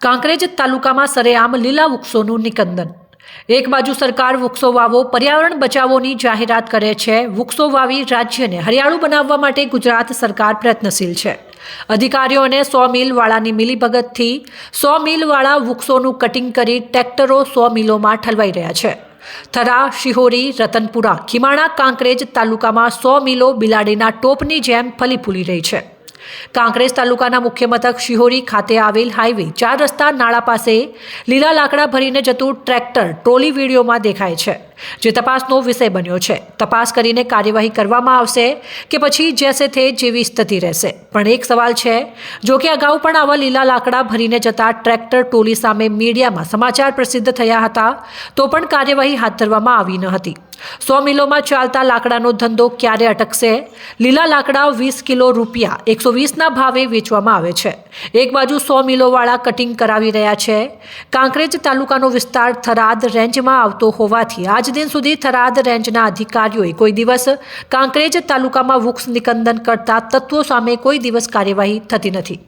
કાંકરેજ તાલુકામાં સરેઆમ લીલા વૃક્ષોનું નિકંદન. એક બાજુ સરકાર વૃક્ષો વાવો, પર્યાવરણ બચાવોની જાહેરાત કરે છે. વૃક્ષો વાવી રાજ્યને હરિયાળું બનાવવા માટે ગુજરાત સરકાર પ્રયત્નશીલ છે. અધિકારીઓને સો મિલવાળાની મિલીભગતથી સો મિલવાળા વૃક્ષોનું કટિંગ કરી ટ્રેક્ટરો સો મિલોમાં ઠલવાઈ રહ્યા છે. થરા, શિહોરી, રતનપુરા, ખીમાણા, કાંકરેજ તાલુકામાં સો મિલો બિલાડીના ટોપની જેમ ફલી ફૂલી રહી છે. કાંકરેજ તાલુકાના મુખ્ય મથક શિહોરી ખાતે આવેલ હાઈવે ચાર રસ્તા નાળા પાસે લીલા લાકડા ભરીને જતું ટ્રેક્ટર, ટ્રોલી વિડીયોમાં દેખાય છે. જે તપાસનો વિષય બન્યો છે. તપાસ કરીને કાર્યવાહી કરવામાં આવશે કે પછી જેસે થે જેવી સ્થિતિ રહેશે. પણ એક સવાલ છે, જો કે અગાઉ પણ આવા લીલા લાકડા ભરીને જતા ટ્રેક્ટર ટોલી સામે મીડિયામાં સમાચાર પ્રસિદ્ધ થયા હતા, તો પણ કાર્યવાહી હાથ ધરવામાં આવી ન હતી. સો મિલોમાં ચાલતા લાકડાનો ધંધો ક્યારે અટકશે? લીલા લાકડા વીસ કિલો રૂપિયા એકસો વીસના ભાવે વેચવામાં આવે છે. એક બાજુ સો મિલોવાળા કટિંગ કરાવી રહ્યા છે. કાંકરેજ તાલુકાનો વિસ્તાર થરાદ રેન્જમાં આવતો હોવાથી આજ દિન સુધી થરાદ રેન્જના અધિકારીઓએ કોઈ દિવસ કાંકરેજ તાલુકામાં વૃક્ષ નિકંદન કરતા તત્વો સામે કોઈ દિવસ કાર્યવાહી થતી નથી.